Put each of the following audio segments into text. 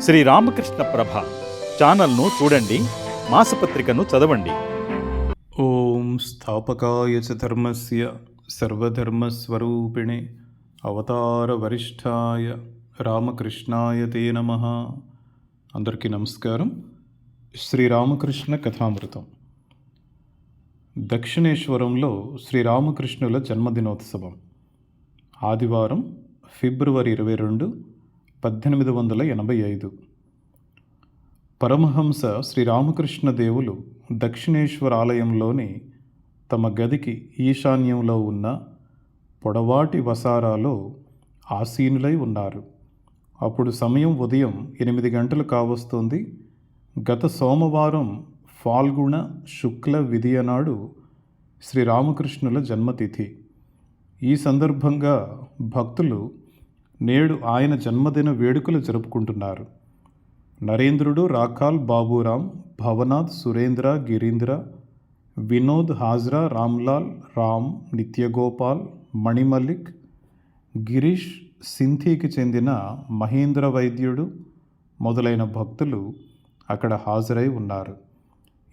శ్రీ రామకృష్ణ ప్రభ ఛానల్ను చూడండి మాసపత్రికను చదవండి. ఓం స్థాపకాయ చ ధర్మస్య సర్వధర్మస్వరూపిణే అవతార వరిష్ఠాయ రామకృష్ణాయ తే నమ. అందరికీ నమస్కారం. శ్రీరామకృష్ణ కథామృతం. దక్షిణేశ్వరంలో శ్రీరామకృష్ణుల జన్మదినోత్సవం. ఆదివారం ఫిబ్రవరి ఇరవై రెండు పద్దెనిమిది వందల ఎనభై ఐదు. పరమహంస శ్రీరామకృష్ణదేవులు దక్షిణేశ్వర ఆలయంలోని తమ గదికి ఈశాన్యంలో ఉన్న పొడవాటి వసారాలో ఆసీనులై ఉన్నారు. అప్పుడు సమయం ఉదయం ఎనిమిది గంటలు కావస్తుంది. గత సోమవారం ఫాల్గుణ శుక్ల విధియనాడు శ్రీరామకృష్ణుల జన్మతిథి. ఈ సందర్భంగా భక్తులు నేడు ఆయన జన్మదిన వేడుకలు జరుపుకుంటున్నారు. నరేంద్రుడు రాకాల్ బాబూరామ్ భవనాథ్ సురేంద్ర గిరీంద్ర వినోద్ హాజ్రా రామ్లాల్ రామ్ నిత్యగోపాల్ మణిమల్లిక్ గిరీష్ సింథీకి చెందిన మహేంద్ర వైద్యుడు మొదలైన భక్తులు అక్కడ హాజరై ఉన్నారు.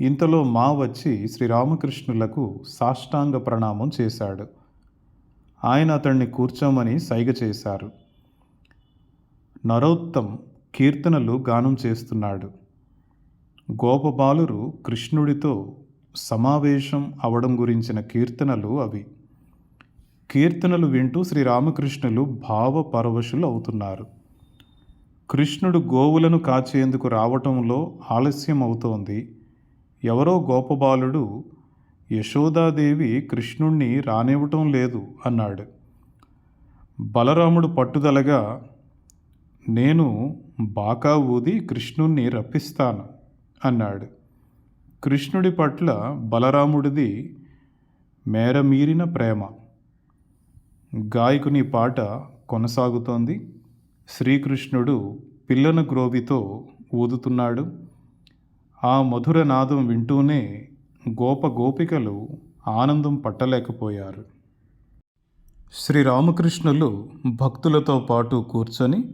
ఇంతలో మా వచ్చి శ్రీరామకృష్ణులకు సాష్టాంగ ప్రణామం చేశాడు. ఆయన అతన్ని కూర్చోమని సైగ చేశారు. నరోత్తం కీర్తనలు గానం చేస్తున్నాడు. గోపబాలురు కృష్ణుడితో సమావేశం అవడం గురించిన కీర్తనలు అవి. కీర్తనలు వింటూ శ్రీరామకృష్ణులు భావపరవశులు అవుతున్నారు. కృష్ణుడు గోవులను కాచేందుకు రావటంలో ఆలస్యం అవుతోంది ఎవరో గోపబాలుడు యశోదాదేవి కృష్ణుణ్ణి రానివ్వటం లేదు అన్నాడు. బలరాముడు పట్టుదలగా నేను బాకా ఊది కృష్ణుణ్ణి రప్పిస్తాను అన్నాడు. కృష్ణుడి పట్ల బలరాముడిది మేరమీరిన ప్రేమ. గాయకుని పాట కొనసాగుతోంది. శ్రీకృష్ణుడు పిల్లన గ్రోవితో ఊదుతున్నాడు. ఆ మధుర నాదం వింటూనే గోప గోపికలు ఆనందం పట్టలేకపోయారు. శ్రీరామకృష్ణులు భక్తులతో పాటు కూర్చొని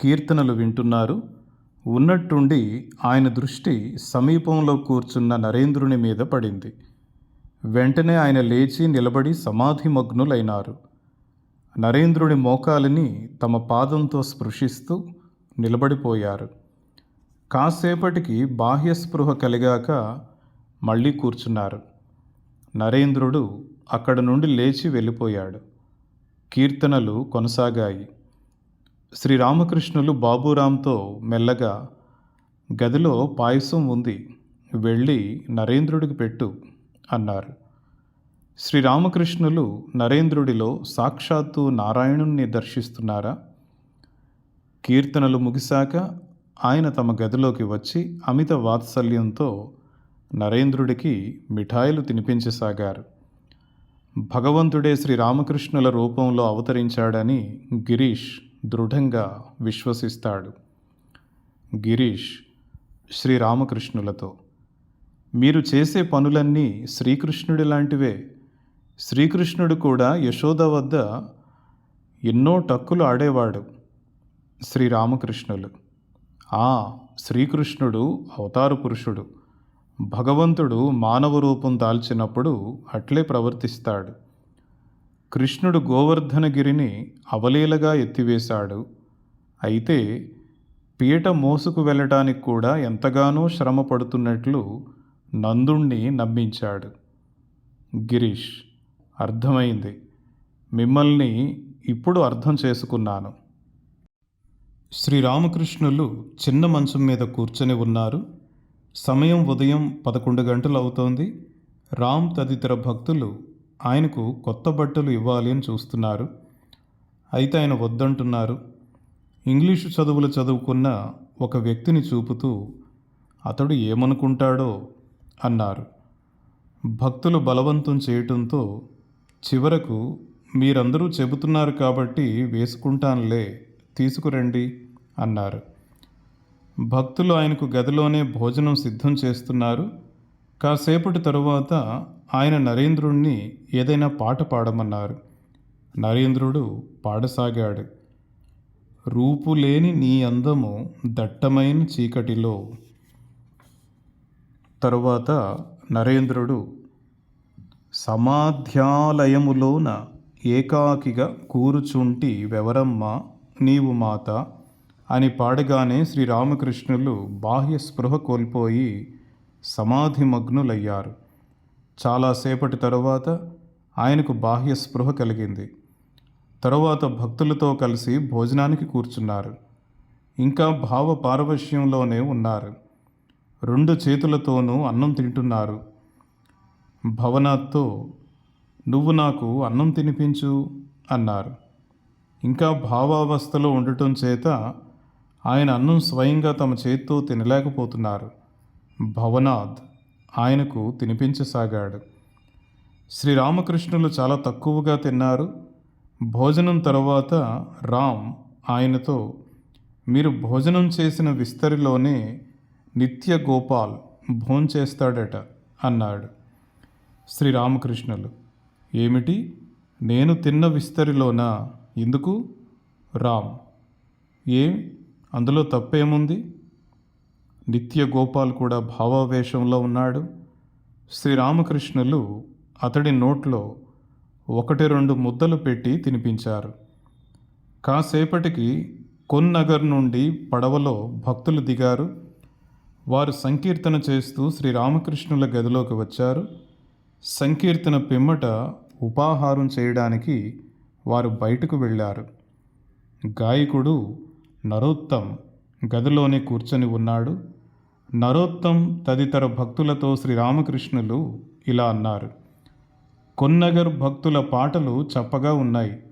కీర్తనలు వింటున్నారు. ఉన్నట్టుండి ఆయన దృష్టి సమీపంలో కూర్చున్న నరేంద్రుని మీద పడింది. వెంటనే ఆయన లేచి నిలబడి సమాధిమగ్నులైనారు నరేంద్రుడి మోకాలిని తమ పాదంతో స్పృశిస్తూ నిలబడిపోయారు. కాసేపటికి బాహ్య స్పృహ కలిగాక మళ్ళీ కూర్చున్నారు. నరేంద్రుడు అక్కడ నుండి లేచి వెళ్ళిపోయాడు. కీర్తనలు కొనసాగాయి. శ్రీరామకృష్ణులు బాబురాంతో మెల్లగా గదిలో పాయసం ఉంది వెళ్ళి నరేంద్రుడికి పెట్టు అన్నారు. శ్రీరామకృష్ణులు నరేంద్రుడిలో సాక్షాత్తు నారాయణుణ్ణి దర్శిస్తున్నారా? కీర్తనలు ముగిశాక ఆయన తమ గదిలోకి వచ్చి అమిత వాత్సల్యంతో నరేంద్రుడికి మిఠాయిలు తినిపించసాగారు. భగవంతుడే శ్రీరామకృష్ణుల రూపంలో అవతరించాడని గిరీష్ దృఢంగా విశ్వసిస్తాడు. గిరీష్ శ్రీరామకృష్ణులతో మీరు చేసే పనులన్నీ శ్రీకృష్ణుడి లాంటివే. శ్రీకృష్ణుడు కూడా యశోద వద్ద ఎన్నో టక్కులు ఆడేవాడు శ్రీరామకృష్ణులు. ఆ శ్రీకృష్ణుడు అవతార పురుషుడు. భగవంతుడు మానవ రూపం దాల్చినప్పుడు అట్లే ప్రవర్తిస్తాడు. కృష్ణుడు గోవర్ధనగిరిని అవలీలగా ఎత్తివేశాడు. అయితే పీట మోసుకు వెళ్ళటానికి కూడా ఎంతగానో శ్రమ పడుతున్నట్లు నందుణ్ణి నమ్మించాడు. గిరీష్ అర్థమైంది. మిమ్మల్ని ఇప్పుడు అర్థం చేసుకున్నాను. శ్రీరామకృష్ణులు చిన్న మంచం మీద కూర్చొని ఉన్నారు. సమయం ఉదయం పదకొండు గంటలు అవుతోంది రామ్ తదితర భక్తులు ఆయనకు కొత్త బట్టలు ఇవ్వాలి అని చూస్తున్నారు. అయితే ఆయన వద్దంటున్నారు. ఇంగ్లీషు చదువులు చదువుకున్న ఒక వ్యక్తిని చూపుతూ అతడు ఏమనుకుంటాడో అన్నారు. భక్తులు బలవంతం చేయటంతో చివరకు మీరందరూ చెబుతున్నారు కాబట్టి వేసుకుంటానులే తీసుకురండి అన్నారు. భక్తులు ఆయనకు గదిలోనే భోజనం సిద్ధం చేస్తున్నారు. కాసేపటి తరువాత ఆయన నరేంద్రుణ్ణి ఏదైనా పాట పాడమన్నారు. నరేంద్రుడు పాడసాగాడు. రూపులేని నీ అందము దట్టమైన చీకటిలో. తరువాత నరేంద్రుడు సమాధ్యాలయములోన ఏకాకిగా కూరుచుంటి వెవరమ్మ నీవు మాత అని పాడగానే శ్రీరామకృష్ణులు బాహ్య స్పృహ కోల్పోయి సమాధిమగ్నులయ్యారు. చాలాసేపటి తరువాత ఆయనకు బాహ్య స్పృహ కలిగింది. తరువాత భక్తులతో కలిసి భోజనానికి కూర్చున్నారు. ఇంకా భావ పారవశ్యంలోనే ఉన్నారు. రెండు చేతులతోనూ అన్నం తింటున్నారు. భవనాథ్తో నువ్వు నాకు అన్నం తినిపించు అన్నారు. ఇంకా భావావస్థలో ఉండటం చేత ఆయన అన్నం స్వయంగా తమ చేత్తో తినలేకపోతున్నారు. భవనాథ్ ఆయనకు తినిపించసాగాడు. శ్రీరామకృష్ణులు చాలా తక్కువగా తిన్నారు. భోజనం తర్వాత రామ్ ఆయనతో మీరు భోజనం చేసిన విస్తరిలోనే నిత్య గోపాల్ భోంచేస్తాడట అన్నాడు శ్రీరామకృష్ణులు. ఏమిటి? నేను తిన్న విస్తరిలోనా? ఎందుకు? రామ్. ఏం? అందులో తప్పేముంది? నిత్య గోపాల్ కూడా భావావేశంలో ఉన్నాడు. శ్రీరామకృష్ణులు అతడి నోట్లో ఒకటి రెండు ముద్దలు పెట్టి తినిపించారు. కాసేపటికి కొన్నగర్ నుండి పడవలో భక్తులు దిగారు. వారు సంకీర్తన చేస్తూ శ్రీరామకృష్ణుల గదిలోకి వచ్చారు. సంకీర్తన పిమ్మట ఉపాహారం చేయడానికి వారు బయటకు వెళ్ళారు. గాయకుడు నరోత్తం గదిలోనే కూర్చొని ఉన్నాడు. నరోత్తం తదితర భక్తులతో శ్రీరామకృష్ణులు ఇలా అన్నారు. కొన్నగర్ భక్తుల పాటలు చప్పగా ఉన్నాయి.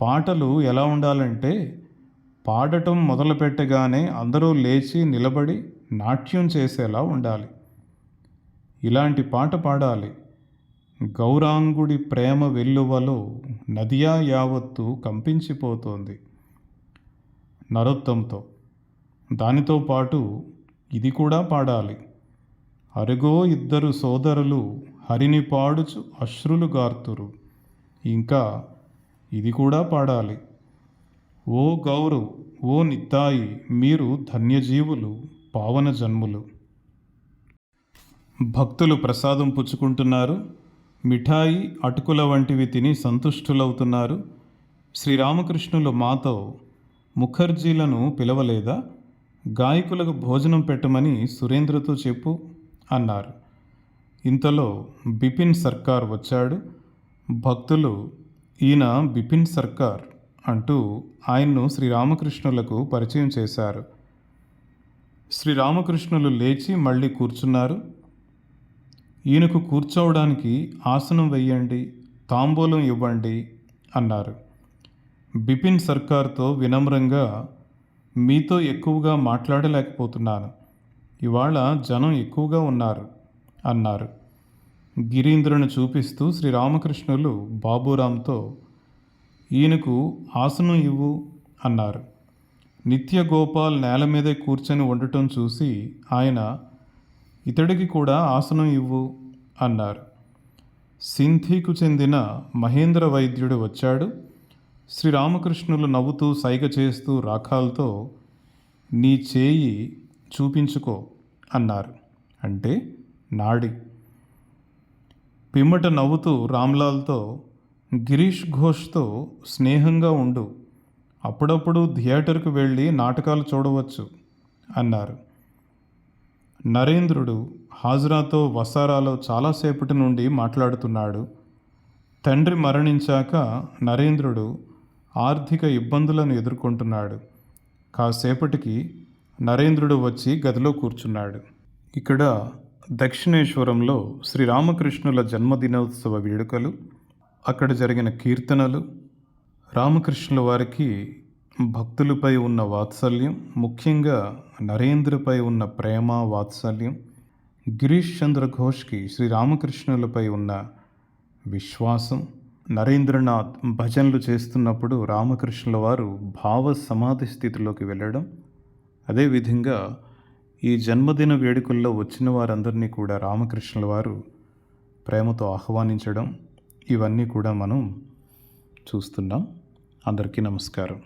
పాటలు ఎలా ఉండాలంటే పాడటం మొదలుపెట్టగానే అందరూ లేచి నిలబడి నాట్యం చేసేలా ఉండాలి. ఇలాంటి పాట పాడాలి. గౌరాంగుడి ప్రేమ వెల్లువలో నదియా యావత్తు కంపించిపోతోంది. నరోత్తంతో దానితో పాటు ఇది కూడా పాడాలి. అరుగో ఇద్దరు సోదరులు హరిని పాడుచు అశ్రులు గార్తురు. ఇంకా ఇది కూడా పాడాలి. ఓ గౌరు ఓ నిత్తాయి మీరు ధన్యజీవులు పావన జన్ములు. భక్తులు ప్రసాదం పుచ్చుకుంటున్నారు. మిఠాయి అటుకుల వంటివి తిని సంతుష్టులవుతున్నారు. శ్రీరామకృష్ణులు మాతో ముఖర్జీలను పిలవలేదా? గాయకులకు భోజనం పెట్టమని సురేంద్రతో చెప్పు అన్నారు. ఇంతలో బిపిన్ సర్కార్ వచ్చాడు. భక్తులు ఈయన బిపిన్ సర్కార్ అంటూ ఆయన్ను శ్రీరామకృష్ణులకు పరిచయం చేశారు. శ్రీరామకృష్ణులు లేచి మళ్ళీ కూర్చున్నారు. ఈయనకు కూర్చోవడానికి ఆసనం వెయ్యండి తాంబూలం ఇవ్వండి అన్నారు. బిపిన్ సర్కార్తో వినమ్రంగా మీతో ఎక్కువగా మాట్లాడలేకపోతున్నాను. ఇవాళ జనం ఎక్కువగా ఉన్నారు అన్నారు. గిరీంద్రుని చూపిస్తూ శ్రీరామకృష్ణులు బాబురాంతో ఈయనకు ఆసనం ఇవ్వు అన్నారు. నిత్య గోపాల్ నేల మీదే కూర్చొని ఉండటం చూసి ఆయన ఇతడికి కూడా ఆసనం ఇవ్వు అన్నారు. సింధీకు చెందిన మహేంద్ర వైద్యుడు వచ్చాడు. శ్రీరామకృష్ణులు నవ్వుతూ సైగ చేస్తూ రాఖాలతో నీ చేయి చూపించుకో అన్నారు. అంటే నాడి. పిమ్మట నవ్వుతూ రామ్లాల్తో గిరీష్ ఘోష్తో స్నేహంగా ఉండు. అప్పుడప్పుడు థియేటర్కు వెళ్ళి నాటకాలు చూడవచ్చు అన్నారు. నరేంద్రుడు హాజరాతో వసారాలో చాలాసేపటి నుండి మాట్లాడుతున్నాడు. తండ్రి మరణించాక నరేంద్రుడు ఆర్థిక ఇబ్బందులను ఎదుర్కొంటున్నాడు. కాసేపటికి నరేంద్రుడు వచ్చి గదిలో కూర్చున్నాడు. ఇక్కడ దక్షిణేశ్వరంలో శ్రీరామకృష్ణుల జన్మదినోత్సవ వేడుకలు అక్కడ జరిగిన కీర్తనలు రామకృష్ణుల వారికి భక్తులపై ఉన్న వాత్సల్యం ముఖ్యంగా నరేంద్రపై ఉన్న ప్రేమ వాత్సల్యం గిరీష్ చంద్ర ఘోష్కి శ్రీరామకృష్ణులపై ఉన్న విశ్వాసం నరేంద్రనాథ్ భజనలు చేస్తున్నప్పుడు రామకృష్ణుల వారు భావ సమాధి స్థితిలోకి వెళ్ళడం అదేవిధంగా ఈ జన్మదిన వేడుకల్లో వచ్చిన వారందరినీ కూడా రామకృష్ణుల వారు ప్రేమతో ఆహ్వానించడం ఇవన్నీ కూడా మనం చూస్తున్నాం. అందరికీ నమస్కారం.